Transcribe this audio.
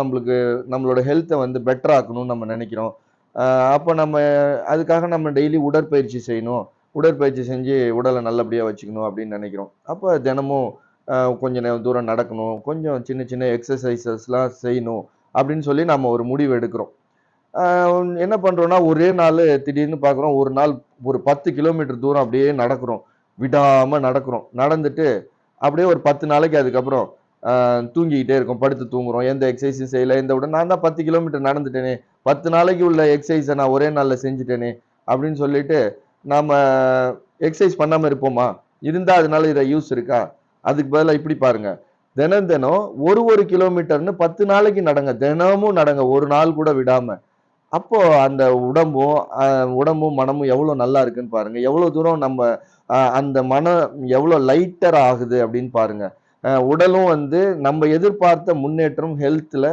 நம்மளுக்கு நம்மளோட ஹெல்த்தை வந்து பெட்டராக்கணும்னு நம்ம நினைக்கிறோம். அப்போ நம்ம அதுக்காக நம்ம டெய்லி உடற்பயிற்சி செய்யணும். உடற்பயிற்சி செஞ்சு உடலை நல்லபடியாக வச்சுக்கணும் அப்படின்னு நினைக்கிறோம். அப்போ தினமும் கொஞ்சம் நேரம் தூரம் நடக்கணும். கொஞ்சம் சின்ன சின்ன எக்ஸசைசஸ்லாம் செய்யணும் அப்படின்னு சொல்லி நம்ம ஒரு முடிவு எடுக்கிறோம். என்ன பண்ணுறோன்னா ஒரே நாள் திடீர்னு பார்க்குறோம் ஒரு நாள் ஒரு பத்து கிலோமீட்டர் தூரம் அப்படியே நடக்கிறோம். விடாமல் நடக்கிறோம். நடந்துட்டு அப்படியே ஒரு பத்து நாளைக்கு அதுக்கப்புறம் தூங்கிக்கிட்டே இருக்கோம் படுத்து தூங்குறோம் எந்த எக்ஸசைஸும் செய்யலை எந்த விட நான் தான் பத்து கிலோமீட்டர் நடந்துட்டேனே பத்து நாளைக்கு உள்ள எக்ஸசைஸை நான் ஒரே நாளில் செஞ்சுட்டேனே அப்படின்னு சொல்லிட்டு நாம் எக்ஸசைஸ் பண்ணாமல் இருப்போமா? இருந்தால் அதனால இதை யூஸ் இருக்கா? அதுக்கு பதிலாக இப்படி பாருங்கள் தினம் தினம் ஒரு ஒரு கிலோமீட்டர்னு பத்து நாளைக்கு நடங்க தினமும் நடங்க ஒரு நாள் கூட விடாமல் அப்போது அந்த உடம்பும் உடம்பும் மனமும் எவ்வளோ நல்லா இருக்குன்னு பாருங்கள் எவ்வளோ தூரம் நம்ம அந்த மனம் எவ்வளோ லைட்டர் ஆகுது அப்படின்னு பாருங்கள் உடலும் வந்து நம்ம எதிர்பார்த்த முன்னேற்றம் ஹெல்த்தில்